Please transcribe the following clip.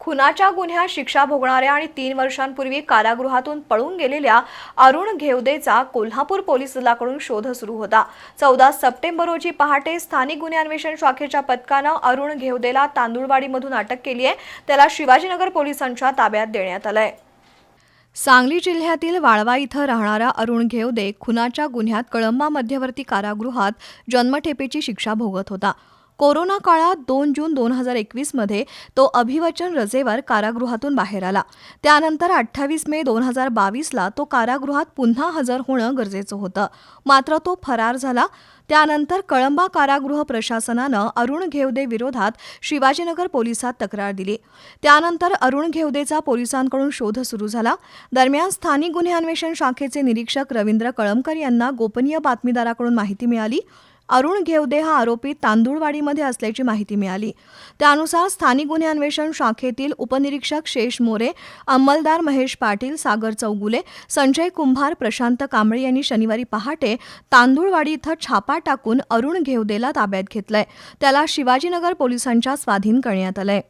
खुनाच्या गुन्ह्यात शिक्षा भोगणाऱ्या आणि तीन वर्षांपूर्वी कारागृहातून पळून गेलेल्या अरुण घेवदेचा कोल्हापूर पोलीस दलाकडून शोध सुरू होता. चौदा सप्टेंबर रोजी पहाटे स्थानिक गुन्हे अन्वेषण शाखेच्या पथकानं अरुण घेवदेला तांदूळवाडीमधून अटक केली आहे. त्याला शिवाजीनगर पोलिसांच्या ताब्यात देण्यात आलंय. सांगली जिल्ह्यातील वाळवा इथं राहणारा अरुण घेवदे खुनाच्या गुन्ह्यात कळंबा मध्यवर्ती कारागृहात जन्मठेपेची शिक्षा भोगत होता. कोरोना काळात दोन जून दोन हजार एकवीसमध्ये तो अभिवचन रजेवर कारागृहातून बाहेर आला. त्यानंतर अठ्ठावीस मे दोन हजार बावीसला तो कारागृहात पुन्हा हजर होणं गरजेचं होतं. मात्र तो फरार झाला. त्यानंतर कळंबा कारागृह प्रशासनानं अरुण घेवदे विरोधात शिवाजीनगर पोलिसात तक्रार दिली. त्यानंतर अरुण घेवदेचा पोलिसांकडून शोध सुरू झाला. दरम्यान स्थानिक गुन्हे अन्वेषण शाखेचे निरीक्षक रवींद्र कळमकर यांना गोपनीय बातमीदाराकडून माहिती मिळाली. अरुण घेवदे हा आरोपी तांदूळवाडीमध्ये असल्याची माहिती मिळाली. त्यानुसार स्थानिक गुन्हे अन्वेषण शाखेतील उपनिरीक्षक शेष मोरे अंमलदार महेश पाटील सागर चौगुले संजय कुंभार प्रशांत कांबळे यांनी शनिवारी पहाटे तांदूळवाडी इथं छापा टाकून अरुण घेवदेला ताब्यात घेतलंय. त्याला शिवाजीनगर पोलिसांच्या स्वाधीन करण्यात आलंय.